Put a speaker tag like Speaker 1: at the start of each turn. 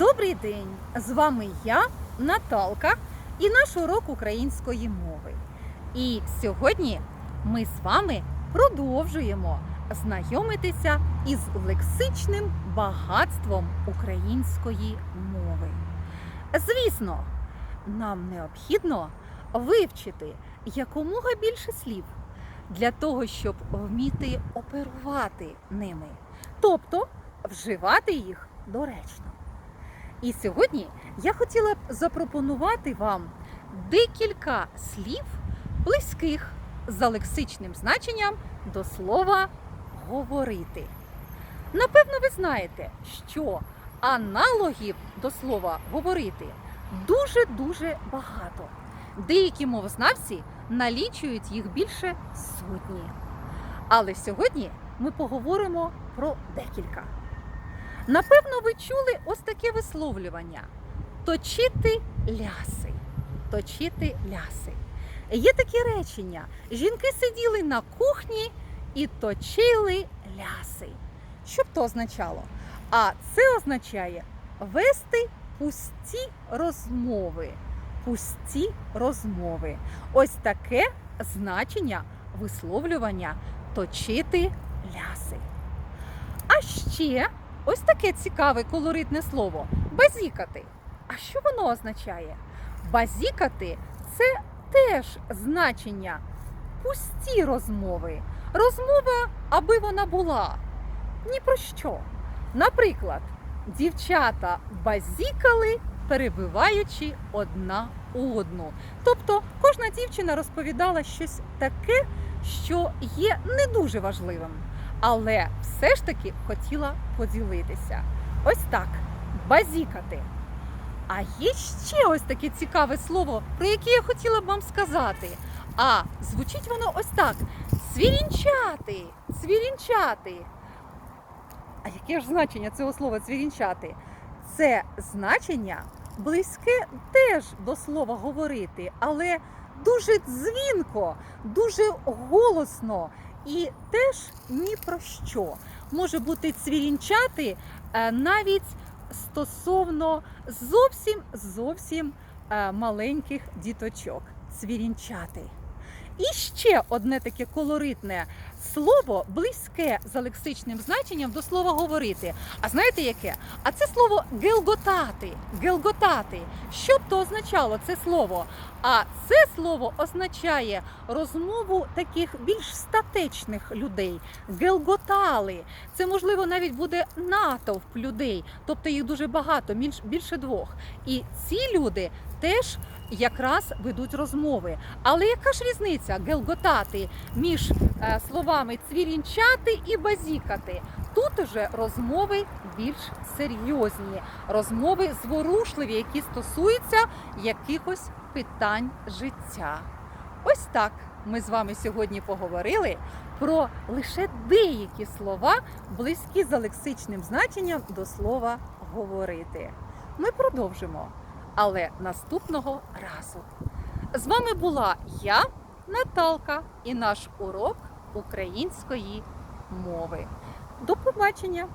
Speaker 1: Добрий день! З вами я, Наталка, і наш урок української мови. І сьогодні ми з вами продовжуємо знайомитися із лексичним багатством української мови. Звісно, нам необхідно вивчити якомога більше слів для того, щоб вміти оперувати ними, тобто вживати їх доречно. І сьогодні я хотіла б запропонувати вам декілька слів близьких за лексичним значенням до слова говорити. Напевно, ви знаєте, що аналогів до слова говорити дуже-дуже багато. Деякі мовознавці налічують їх більше сотні. Але сьогодні ми поговоримо про декілька. Напевно, ви чули ось таке висловлювання: точити ляси. Точити ляси. Є такі речення: жінки сиділи на кухні і точили ляси. Що б то означало? А це означає вести пусті розмови. Пусті розмови. Ось таке значення висловлювання точити ляси. А ще ось таке цікаве колоритне слово базікати. А що воно означає? Базікати це теж значення пусті розмови. Розмова, аби вона була. Ні про що. Наприклад, дівчата базікали, перебиваючи одна одну. Тобто кожна дівчина розповідала щось таке, що є не дуже важливим, але все ж таки хотіла поділитися. Ось так базікати. А є ще ось таке цікаве слово, про яке я хотіла б вам сказати. А звучить воно ось так: цвірінчати, цвірінчати. А яке ж значення цього слова цвірінчати? Це значення близьке теж до слова говорити, але дуже дзвінко, дуже голосно і теж ні про що. Може бути цвірінчати е, навіть стосовно зовсім зовсім е, маленьких діточок. Цвірінчати. І ще одне таке колоритне слово, близьке за лексичним значенням до слова говорити. А знаєте яке? А це слово гелготати. Гелготати. Що б то означало це слово? А це слово означає розмову таких більш статечних людей. Гелготали. Це можливо навіть буде натовп людей, тобто їх дуже багато, більш- більше двох. І ці люди теж якраз ведуть розмови. Але яка ж різниця гелготати між е, словами цвірінчати і базікати? Тут уже розмови більш серйозні, розмови зворушливі, які стосуються якихось питань життя. Ось так ми з вами сьогодні поговорили про лише деякі слова, близькі за лексичним значенням до слова говорити. Ми продовжимо, але наступного разу. З вами була я, Наталка, і наш урок української мови. До побачення!